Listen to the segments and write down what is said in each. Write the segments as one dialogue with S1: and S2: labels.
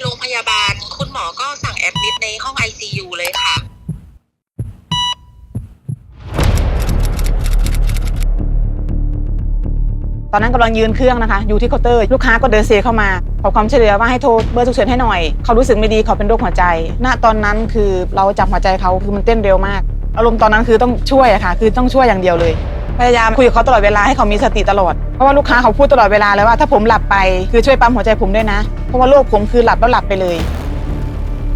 S1: โรงพยาบาล คุณหมอก็สั่งแอดมิดในห้อง ICU เลยค่ะ
S2: ตอนนั้นกำลังยืนเครื่องนะคะ อยู่ที่เคาน์เตอร์ ลูกค้าก็เดินเซเข้ามา ขอความช่วยเหลือว่าให้โทรเบอร์ฉุกเฉินให้หน่อย เขารู้สึกไม่ดีเขาเป็นโรคหัวใจ ณ ตอนนั้นคือเราจับหัวใจเขาคือมันเต้นเร็วมาก อารมณ์ตอนนั้นคือต้องช่วยอะค่ะ คือต้องช่วยอย่างเดียวเลย พยายามคุยกับเขาตลอดเวลาให้เขามีสติตลอด เพราะว่าลูกค้าเขาพูดตลอดเวลาเลยว่าถ้าผมหลับไปคือช่วยปั๊มหัวใจผมด้วยนะ เพราะว่าโรคผมคือหลับแล้วหลับไปเลย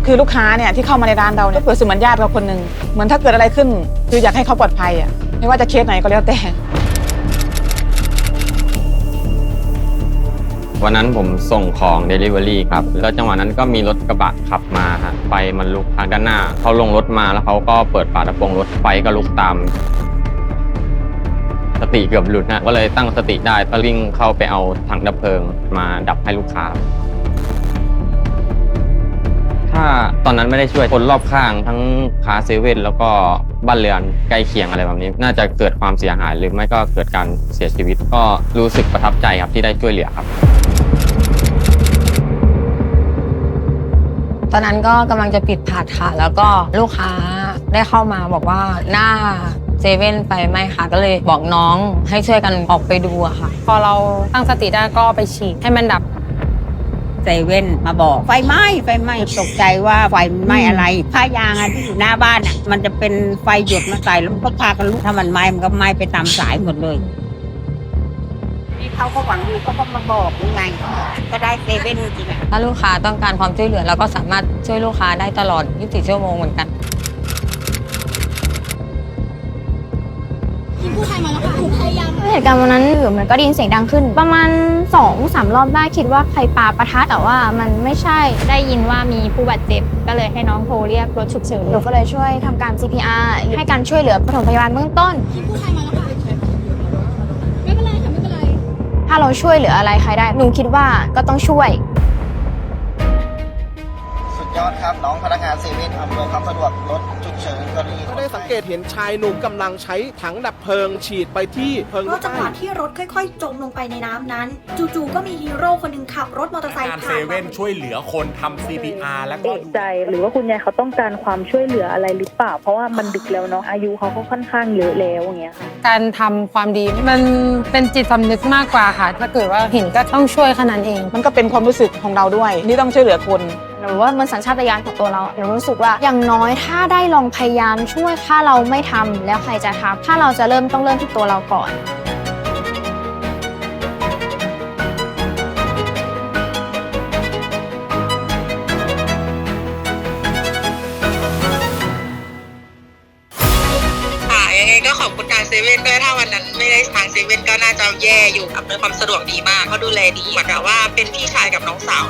S2: คือลูกค้าเนี่ยที่เข้ามาในร้านเราเนี่ยเปิดเสมือนญาติเราคนหนึ่งเหมือนถ้าเกิดอะไรขึ้น คืออยากให้เขาปลอดภัยอะไม่ว่าจะเคสไหนก็แล้วแต่
S3: วันนั้นผมส่งของ Delivery ครับ แล้วจังหวะนั้นก็มีรถกระบะขับมาฮะไฟมันลุกทางด้านหน้า เขาลงรถมาแล้วเขาก็เปิดฝากระโปรงรถไฟก็ลุกตาม สติเกือบหลุดนะก็เลยตั้งสติได้ก็วิ่งเข้าไปเอาถังดับเพลิงมาดับให้ลูกค้า ถ้าตอนนั้นไม่ได้ช่วยคนรอบข้างทั้งค้าเซเว่นแล้วก็บ้านเรือนใกล้เคียงอะไรแบบนี้ น่าจะเกิดความเสียหายหรือไม่ก็เกิดการเสียชีวิต ก็รู้สึกประทับใจครับที่ได้ช่วยเหลือครับ
S4: อนนั้นก็กำลังจะปิดผัดค่ะ แล้วก็ลูกค้าได้เข้ามาบอกว่าหน้าเซเว่นไฟไหม้ค่ะ ก็เลยบอกน้องให้ช่วยกันออกไปดูอะค่ะ
S5: พอเราตั้งสติได้ก็ไปฉีดให้มันดับ
S6: เซเว่นมาบอกไฟไหม้ไฟไหม้ตกใจว่าไฟไหม้อะไรผ้ายางอะที่อยู่หน้าบ้านอะมันจะเป็นไฟหยดมาใส่แล้วมันก็พากันลุกถ้ามันไหม้มันก็ไหม้ไปตามสายหมดเลยนี่ เขาก็หวังดีเขาก็มาบอกยังไง ก็ได้เซเว่นจริงๆอะ
S4: ถ้าลูกค้าต้องการความช่วยเหลือเราก็สามารถช่วยลูกค้าได้ตลอด 24 ชั่วโมงเหมือนกัน
S7: เหตุการณ์วันนั้นอยู่มันก็ได้ยินเสียงดังขึ้น ประมาณ2อสามรอบได้คิดว่าใครปาประทัดแต่ว่ามันไม่ใช่ได้ยินว่ามีผู้บาดเจ็บ ก็เลยให้น้องโทรเรียกรถฉุกเฉินหนูก็เลยช่วยทำการ CPR ให้การช่วยเหลือปฐมพยาบาลเบื้องต้นถ้า เราช่วยเหลืออะไรใครได้ หนูคิดว่าก็ต้องช่วย
S8: สุดย อดครับน้องพนักงานเซเว่นอำนวยความสะดวกรถฉุกเฉินกรณี
S9: ก็ได้สังเกตเห็นชายหนุ่มกำลังใช้ถังดับเพลิงฉีดไปที่เพลิง
S10: เพราะจังหวะที่รถค่อย ๆ จมลงไปในน้ำนั้น จู่ๆก็มีฮีโร่คนหนึ่งขับรถมอเตอร์ไซค์
S11: งาน
S10: ผ่า
S11: เซ
S10: น
S11: เว่น
S10: มา
S11: ช่วยเหลือคนทำ CPR แล้วก็
S12: เอกใจหรือว่าคุณยายเขาต้องการความช่วยเหลืออะไรหรือเปล่า เพราะว่ามันดึกแล้วเนาะอายุเขาก็ค่อนข้างเยอะแล้วอย่างเงี้ยค่ะ
S5: การทำความดีมันเป็นจิตสำนึกมากกว่าค่ะ ถ้าเกิดว่าเห็นก็ต้องช่วยขนาดเอง
S2: มันก็เป็นความรู้สึกของเราด้วย ที่ต้องช่วยเหลือคน
S7: หรือว่ามันสัญชาตญาณของตัวเราหนูรู้สึกว่าอย่างน้อยถ้าได้ลองพยายามช่วยถ้าเราไม่ทำแล้วใครจะทำถ้าเราจะเริ่มต้องเริ่มที่ตัวเราก่อน
S1: ค่ะยังไงก็ขอบคุณทางเซเว่นด้วยถ้าวันนั้นไม่ได้ทางเซเว่นก็น่าจะแย่อยู่อำนวยความสะดวกดีมากเขาดูแลดีเหมือนกับว่าเป็นพี่ชายกับน้องสาว